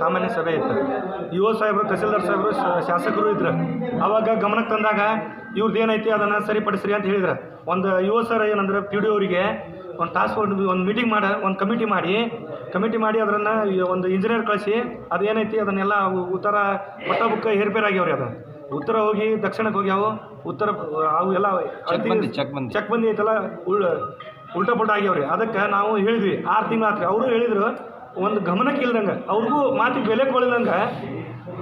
ಸಾಮಾನ್ಯ ಸಭೆ ಇತ್ತು. ಯುವ ಸಾಹೇಬರು ತಹಸೀಲ್ದಾರ್ ಸಾಹೇಬರು ಶಾಸಕರು ಇದ್ರು. ಅವಾಗ ಗಮನಕ್ಕೆ ತಂದಾಗ ಇವ್ರದ್ದು ಏನೈತಿ ಅದನ್ನು ಸರಿಪಡಿಸ್ರಿ ಅಂತ ಹೇಳಿದ್ರು. ಒಂದು ಯುವ ಸರ್ ಏನಂದ್ರೆ ಪಿ ಡಿ ಅವರಿಗೆ ಒಂದು ಟಾಸ್ಕ್ ಒಂದು ಒಂದು ಮೀಟಿಂಗ್ ಮಾಡಿ ಒಂದು ಕಮಿಟಿ ಮಾಡಿ ಕಮಿಟಿ ಮಾಡಿ ಅದನ್ನು ಒಂದು ಇಂಜಿನಿಯರ್ ಕಳಿಸಿ ಅದು ಏನೈತಿ ಅದನ್ನೆಲ್ಲ ಉತ್ತರ ಪಟ್ಟ ಬುಕ್ಕ ಹೇರ್ಪೇರ್ ಆಗ್ಯಾವ್ರಿ ಅದು. ಉತ್ತರ ಹೋಗಿ ದಕ್ಷಿಣಕ್ಕೆ ಹೋಗ್ಯಾವು. ಉತ್ತರ ಅವು ಎಲ್ಲ ಚೆಕ್ ಬಂದಿ, ಐತಲ್ಲ ಉಳ್ ಉಲ್ಟಾ ಪುಲ್ಟಾ ಆಗ್ಯಾವ್ರಿ. ಅದಕ್ಕೆ ನಾವು ಹೇಳಿದ್ವಿ ಆರು ತಿಂಗಳು ಆತ್ರಿ. ಅವರು ಹೇಳಿದ್ರು ಒಂದು ಗಮನಕ್ಕೆ ಇಲ್ದಂಗೆ ಅವ್ರಿಗೂ ಮಾತಿಗೆ ಬೆಲೆ ಕೊಡಲಿಲ್ಲಂಗೆ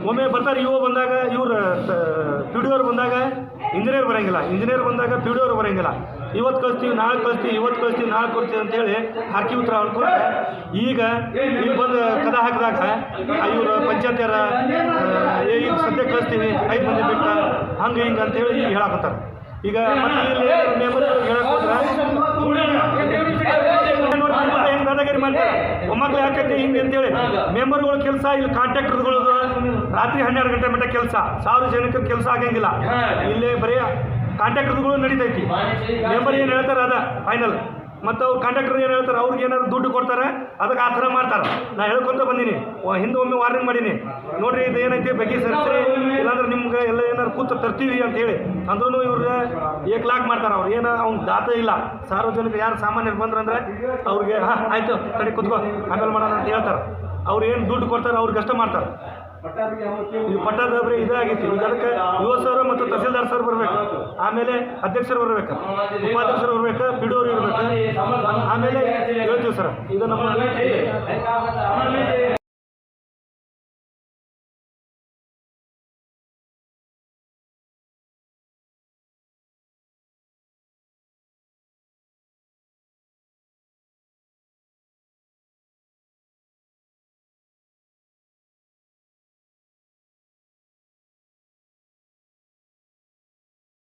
ಒಮ್ಮೆ ಬರ್ತಾರೆ ಇವ ಬಂದಾಗ ಇವ್ರು ಪಿ ಡಿ ಅವ್ರು ಬಂದಾಗ ಇಂಜಿನಿಯರ್ ಬರೋಂಗಿಲ್ಲ ಇಂಜಿನಿಯರ್ ಬಂದಾಗ ಪಿ ಡಿ ಅವ್ರು ಬರೋಂಗಿಲ್ಲ ಇವತ್ತು ಕಳಿಸ್ತೀವಿ ನಾಳೆ ಕಳಿಸ್ತೀವಿ ಇವತ್ತು ಕಳಿಸ್ತೀವಿ ನಾಳೆ ಕೊಡ್ತೀವಿ ಅಂತೇಳಿ ಹಾಕಿ ಉತ್ತರ ಅನ್ಕೊಂಡ್ರೆ ಈಗ ಇಲ್ಲಿ ಬಂದು ಕದ ಹಾಕಿದಾಗ ಇವರು ಪಂಚಾಯತಿಯರ ಈಗ ಸದ್ಯ ಕಳಿಸ್ತೀವಿ ಐದು ಮಂದಿ ಬಿಟ್ಟ ಹಂಗೆ ಹಿಂಗೆ ಅಂತೇಳಿ ಈಗ ಹೇಳಕತ್ತಾರೆ ಈಗ ಮತ್ತೆ ಮೆಂಬರ್ ಹೇಳಕ್ಕೆ ಹೋದ್ರೆ ಹೆಂಗೆ ದಾದಾಗಿರಿ ಮಾಡ್ತಾರೆ ಒಮ್ಮಕ್ಳು ಯಾಕೈತಿ ಹಿಂಗೆ ಅಂತೇಳಿ? ಮೆಂಬರ್ಗಳ ಕೆಲಸ ಇಲ್ಲಿ ಕಾಂಟ್ರಾಕ್ಟರ್ಗಳದು ರಾತ್ರಿ ಹನ್ನೆರಡು ಗಂಟೆ ಮಟ್ಟ ಕೆಲಸ. ಸಾರ್ವಜನಿಕರ ಕೆಲಸ ಆಗಂಗಿಲ್ಲ. ಇಲ್ಲೇ ಬರೀ ಕಾಂಟ್ರಾಕ್ಟರ್ಗಳು ನಡೀತೈತಿ. ಮೆಂಬರ್ ಏನು ಹೇಳ್ತಾರೆ ಅದ? ಫೈನಲ್ ಮತ್ತು ಅವ್ರು ಕಾಂಟ್ರಾಕ್ಟರ್ ಏನು ಹೇಳ್ತಾರೆ? ಅವ್ರಿಗೆ ಏನಾದ್ರು ದುಡ್ಡು ಕೊಡ್ತಾರೆ? ಅದಕ್ಕೆ ಆ ಥರ ಮಾಡ್ತಾರೆ. ನಾ ಹೇಳ್ಕೊತ ಬಂದೀನಿ. ಹಿಂದೆ ಒಮ್ಮೆ ವಾರ್ನಿಂಗ್ ಮಾಡೀನಿ. ನೋಡ್ರಿ ಇದು ಏನೈತಿ? ಬಗ್ಗೆ ಸರಿಸ್ರಿ ಇಲ್ಲಾಂದ್ರೆ ನಿಮ್ಗೆ ಎಲ್ಲ ಕೂತು ತರ್ತೀವಿ ಅಂತ ಹೇಳಿ. ಅಂದ್ರೂ ಇವ್ರಿಗೆ ಏಕ್ ಲಾಕ್ ಮಾಡ್ತಾರೆ ಅವ್ರು. ಏನು ಅವ್ನು ದಾತ ಇಲ್ಲ. ಸಾರ್ವಜನಿಕ ಯಾರು ಸಾಮಾನ್ಯರು ಬಂದ್ರಂದ್ರೆ ಅವ್ರಿಗೆ, ಹಾಂ, ಆಯಿತು ಕಡೆ ಕುತ್ಕೋ, ಆಮೇಲೆ ಮಾಡೋಣ ಅಂತ ಹೇಳ್ತಾರೆ. ಅವ್ರು ಏನು ದುಡ್ಡು ಕೊಡ್ತಾರೆ ಅವ್ರಿಗಷ್ಟೇ ಮಾಡ್ತಾರೆ. ಇದು ಇದೇ ಆಗಿತ್ತು ಈಗ ಅದಕ್ಕೆ ಯುವ ಸರ್ ಮತ್ತು ತಹಸೀಲ್ದಾರ್ ಸರ್ ಬರ್ಬೇಕು. ಆಮೇಲೆ ಅಧ್ಯಕ್ಷರು ಬರಬೇಕು. ಉಪಾಧ್ಯಕ್ಷರು ಬರ್ಬೇಕು ಪಿ ಇರಬೇಕು. ಇರ್ಬೇಕು ಆಮೇಲೆ ಹೇಳ್ತೀವಿ ಸರ್. ಇದು ನಮ್ಮ